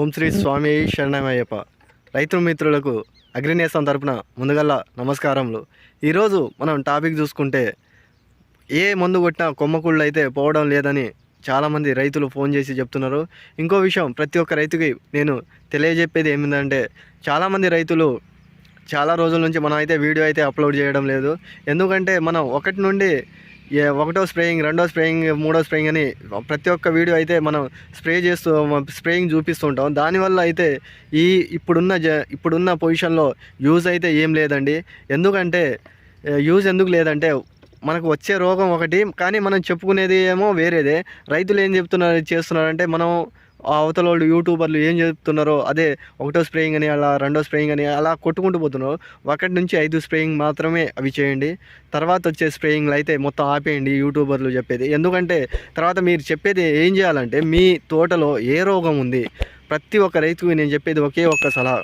ఓం శ్రీ స్వామి శరణమయ్యప్ప. రైతు మిత్రులకు అగ్రినేసం తరపున ముందుగల్ల నమస్కారములు. ఈరోజు మనం టాపిక్ చూసుకుంటే ఏ మందు కొట్టినా కొమ్మకుళ్ళు అయితే పోవడం లేదని చాలామంది రైతులు ఫోన్ చేసి చెప్తున్నారు. ఇంకో విషయం ప్రతి ఒక్క రైతుకి నేను తెలియజెప్పేది ఏమిందంటే చాలామంది రైతులు చాలా రోజుల నుంచి మనం అయితే వీడియో అయితే అప్లోడ్ చేయడం లేదు. ఎందుకంటే మనం ఒకటి నుండి ఒకటో స్ప్రేయింగ్ రెండో స్ప్రేయింగ్ మూడో స్ప్రేయింగ్ అని ప్రతి ఒక్క వీడియో అయితే మనం స్ప్రే చేస్తూ స్ప్రేయింగ్ చూపిస్తుంటాం. దానివల్ల అయితే ఈ ఇప్పుడున్న జ ఇప్పుడున్న పొజిషన్లో యూజ్ అయితే ఏం లేదండి. ఎందుకంటే యూజ్ ఎందుకు లేదంటే మనకు వచ్చే రోగం ఒకటి కానీ మనం చెప్పుకునేది ఏమో వేరేదే. రైతులు ఏం చెప్తున్నారు చేస్తున్నారంటే మనం అవతల వాళ్ళు యూట్యూబర్లు ఏం చెప్తున్నారో అదే ఒకటో స్ప్రేయింగ్ అని అలా రెండో స్ప్రేయింగ్ అని అలా కొట్టుకుంటూ పోతున్నారు. ఒకటి నుంచి ఐదు స్ప్రేయింగ్ మాత్రమే అవి చేయండి. తర్వాత వచ్చే స్ప్రేయింగ్లు అయితే మొత్తం ఆపేయండి యూట్యూబర్లు చెప్పేది. ఎందుకంటే తర్వాత మీరు చెప్పేది ఏం చేయాలంటే మీ తోటలో ఏ రోగం ఉంది? ప్రతి ఒక్క రైతుకి నేను చెప్పేది ఒకే ఒక్క సలహా.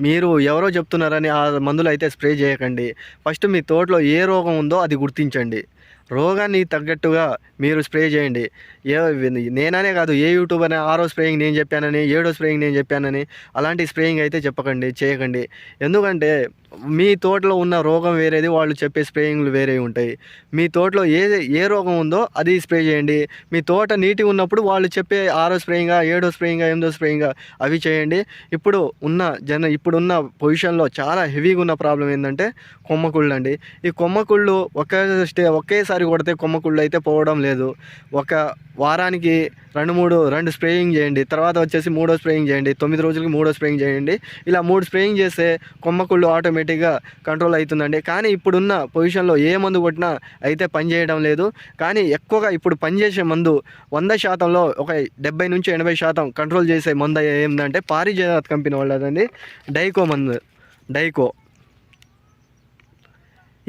మీరు ఎవరో చెప్తున్నారని ఆ మందులు అయితే స్ప్రే చేయకండి. ఫస్ట్ మీ తోటలో ఏ రోగం ఉందో అది గుర్తించండి. రోగాన్ని తగ్గట్టుగా మీరు స్ప్రే చేయండి. ఏ నేననే కాదు ఏ యూట్యూబర్ ఆరో స్ప్రేయింగ్ నేను చెప్పానని ఏడో స్ప్రేయింగ్ నేను చెప్పానని అలాంటి స్ప్రేయింగ్ అయితే చెప్పకండి చేయకండి. ఎందుకంటే మీ తోటలో ఉన్న రోగం వేరేది వాళ్ళు చెప్పే స్ప్రేయింగ్లు వేరే ఉంటాయి. మీ తోటలో ఏ ఏ రోగం ఉందో అది స్ప్రే చేయండి. మీ తోట నీటిగా ఉన్నప్పుడు వాళ్ళు చెప్పే ఆరో స్ప్రేయింగా ఏడో స్ప్రేయింగా ఎనిమిదో స్ప్రేయింగా అవి చేయండి. ఇప్పుడు ఉన్న జన ఇప్పుడున్న పొజిషన్లో చాలా హెవీగా ఉన్న ప్రాబ్లం ఏంటంటే కొమ్మకుళ్ళు అండి. ఈ కొమ్మకుళ్ళు ఒకే స్టే ఒకేసారి కొడితే కొమ్మకుళ్ళు అయితే పోవడం లేదు. ఒక వారానికి రెండు మూడు రెండు స్ప్రేయింగ్ చేయండి. తర్వాత వచ్చేసి మూడో స్ప్రేయింగ్ చేయండి. తొమ్మిది రోజులకి మూడో స్ప్రేయింగ్ చేయండి. ఇలా మూడు స్ప్రేయింగ్ చేస్తే కొమ్మకుళ్ళు ఆటోమేటిక్గా కంట్రోల్ అవుతుందండి. కానీ ఇప్పుడున్న పొజిషన్లో ఏ మందు కొట్టినా అయితే పని చేయడం లేదు. కానీ ఎక్కువగా ఇప్పుడు పనిచేసే మందు వంద శాతంలో ఒక డెబ్బై నుంచి ఎనభై శాతం కంట్రోల్ చేసే మందు ఏంటంటే పారిజాత్ కంపెనీ వాళ్ళదండి. డైకో మందు. డైకో.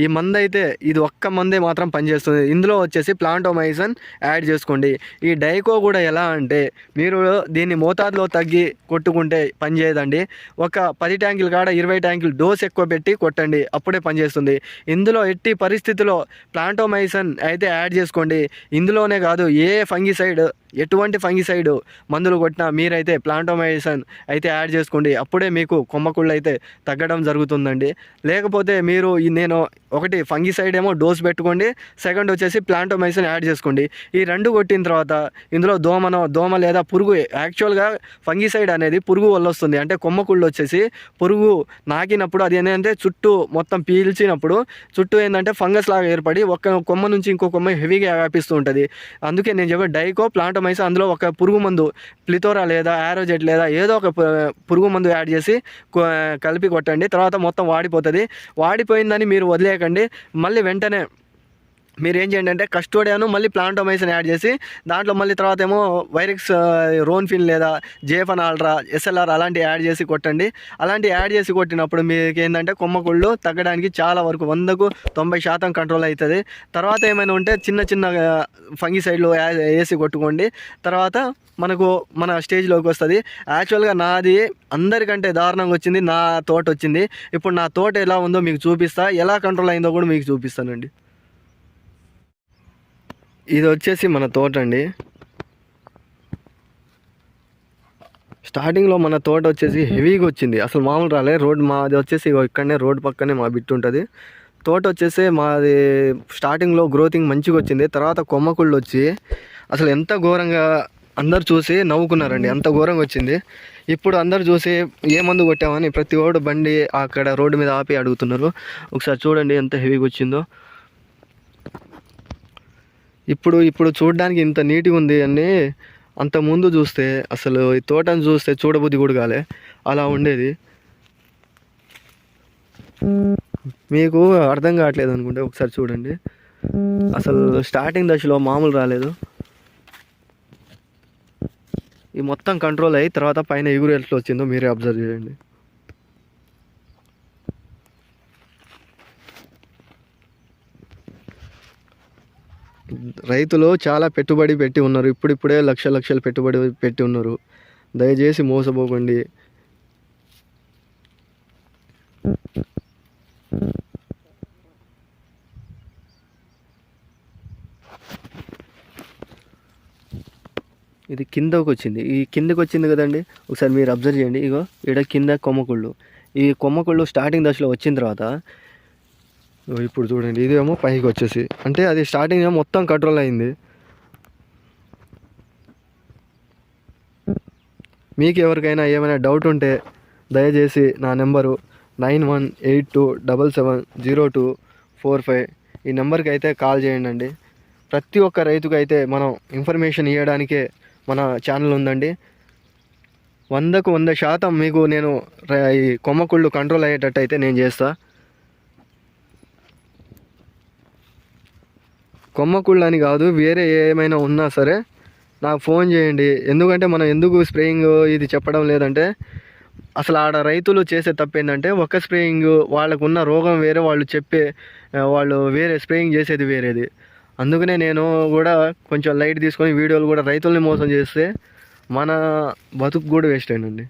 ఈ మందు అయితే ఇది ఒక్క మందే మాత్రం పనిచేస్తుంది. ఇందులో వచ్చేసి ప్లాంటోమైసన్ యాడ్ చేసుకోండి. ఈ డైకో కూడా ఎలా అంటే మీరు దీన్ని మోతాదులో తగ్గి కొట్టుకుంటే పనిచేయదండి ఒక పది ట్యాంకులు కాడ ఇరవై ట్యాంకులు డోస్ ఎక్కువ పెట్టి కొట్టండి. అప్పుడే పనిచేస్తుంది ఇందులో ఎట్టి పరిస్థితిలో ప్లాంటోమైసన్ అయితే యాడ్ చేసుకోండి. ఇందులోనే కాదు ఏ ఫంగిసైడ్ ఎటువంటి ఫంగిసైడ్ మందులు కొట్టినా మీరైతే ప్లాంటోమైసన్ అయితే యాడ్ చేసుకోండి. అప్పుడే మీకు కొమ్మకుళ్ళు అయితే తగ్గడం జరుగుతుందండి. లేకపోతే మీరు నేను ఒకటి ఫంగిసైడ్ ఏమో డోస్ పెట్టుకోండి. సెకండ్ వచ్చేసి ప్లాంటోమైసిన్ యాడ్ చేసుకోండి. ఈ రెండు కొట్టిన తర్వాత ఇందులో దోమనో దోమ లేదా పురుగు యాక్చువల్గా ఫంగిసైడ్ అనేది పురుగు వల్ల వస్తుంది. అంటే కొమ్మకుళ్ళు వచ్చేసి పురుగు నాకినప్పుడు అది ఏంటంటే చుట్టూ మొత్తం పీల్చినప్పుడు చుట్టూ ఏంటంటే ఫంగస్ లాగా ఏర్పడి ఒక కొమ్మ నుంచి ఇంకో కొమ్మ హెవీగా వ్యాపిస్తూ ఉంటుంది. అందుకే నేను చెప్పే డైకో ప్లాంటోమైసిన్ అందులో ఒక పురుగు మందు ప్లితోరా లేదా యారోజెట్ లేదా ఏదో ఒక పురుగు మందు యాడ్ చేసి కలిపి కొట్టండి. తర్వాత మొత్తం వాడిపోతుంది. వాడిపోయిందని మీరు వదిలే వదిలేయకండి మళ్ళీ వెంటనే మీరు ఏం చేయండి అంటే కస్టోడియాను మళ్ళీ ప్లాంటోమైసిన్ యాడ్ చేసి దాంట్లో మళ్ళీ తర్వాత ఏమో వైరక్స్ రోన్ఫిన్ లేదా జేఫన్ ఆల్ట్రా ఎస్ఎల్ఆర్ అలాంటివి యాడ్ చేసి కొట్టండి. అలాంటివి యాడ్ చేసి కొట్టినప్పుడు మీకు ఏంటంటే కొమ్మకుళ్ళు తగ్గడానికి చాలా వరకు వందకు తొంభై శాతం కంట్రోల్ అవుతుంది. తర్వాత ఏమైనా ఉంటే చిన్న చిన్న ఫంగిసైడ్లో వేసి కొట్టుకోండి. తర్వాత మనకు మన స్టేజ్లోకి వస్తుంది. యాక్చువల్గా నాది అందరికంటే దారుణంగా వచ్చింది నా తోట వచ్చింది. ఇప్పుడు నా తోట ఎలా ఉందో మీకు చూపిస్తా ఎలా కంట్రోల్ అయిందో కూడా మీకు చూపిస్తానండి. ఇది వచ్చేసి మన తోట అండి స్టార్టింగ్లో మన తోట వచ్చేసి హెవీగా వచ్చింది. అసలు మామూలు రాలే. రోడ్ మాది వచ్చేసి ఇక్కడనే రోడ్ పక్కనే మా బిట్టు ఉంటుంది. తోట వచ్చేసి మాది స్టార్టింగ్లో గ్రోతింగ్ మంచిగా వచ్చింది. తర్వాత కొమ్మకుళ్ళు వచ్చి అసలు ఎంత ఘోరంగా అందరు చూసి నవ్వుకున్నారండి. అంత ఘోరంగా వచ్చింది. ఇప్పుడు అందరు చూసి ఏ మందు కొట్టామని ప్రతి ఓడు బండి అక్కడ రోడ్డు మీద ఆపి అడుగుతున్నారు. ఒకసారి చూడండి ఎంత హెవీగా వచ్చిందో. ఇప్పుడు ఇప్పుడు చూడడానికి ఇంత నీట్గా ఉంది అని అంత ముందు చూస్తే అసలు ఈ తోటను చూస్తే చూడబుద్ధి కూడా కాలే. అలా ఉండేది. మీకు అర్థం కావట్లేదు అనుకుంటే ఒకసారి చూడండి. అసలు స్టార్టింగ్ దశలో మామూలు రాలేదు. ఈ మొత్తం కంట్రోల్ అయ్యి తర్వాత పైన ఎగురు ఎట్లా వచ్చిందో మీరే అబ్జర్వ్ చేయండి. రైతులు చాలా పెట్టుబడి పెట్టి ఉన్నారు. ఇప్పుడిప్పుడే లక్ష లక్షలు పెట్టుబడి పెట్టి ఉన్నారు. దయచేసి మోసపోకండి. ఇది కిందకు వచ్చింది ఈ కిందకు వచ్చింది కదండి? ఒకసారి మీరు అబ్జర్వ్ చేయండి. ఇగో ఈడ కింద కొమ్మకుళ్ళు. ఈ కొమ్మకుళ్ళు స్టార్టింగ్ దశలో వచ్చిన తర్వాత ఇప్పుడు చూడండి ఇదేమో పైకి వచ్చేసి. అంటే అది స్టార్టింగ్ ఏమో మొత్తం కంట్రోల్ అయింది. మీకు ఎవరికైనా ఏమైనా డౌట్ ఉంటే దయచేసి నా number nine one eight two double seven zero two four five ఈ నెంబర్కి అయితే కాల్ చేయండి అండి ప్రతి ఒక్క రైతుకు అయితే మనం ఇన్ఫర్మేషన్ ఇవ్వడానికే మన ఛానల్ ఉందండి. వందకు వంద శాతం మీకు నేను ఈ కొమ్మకుళ్ళు కంట్రోల్ అయ్యేటట్టు అయితే నేను చేస్తా. కొమ్మకుళ్ళని కాదు వేరే ఏమైనా ఉన్నా సరే నాకు ఫోన్ చేయండి. ఎందుకంటే మనం ఎందుకు స్ప్రేయింగ్ ఇది చెప్పడం లేదంటే అసలు ఆడ రైతులు చేసే తప్పు ఏంటంటే ఒక స్ప్రేయింగ్ వాళ్ళకున్న రోగం వేరే వాళ్ళు చెప్పే వాళ్ళు వేరే స్ప్రేయింగ్ చేసేది వేరేది. అందుకనే నేను కూడా కొంచెం లైట్ తీసుకొని వీడియోలు కూడా రైతుల్ని మోసం చేస్తే మన బతుకు కూడా వేస్ట్ అయినండి.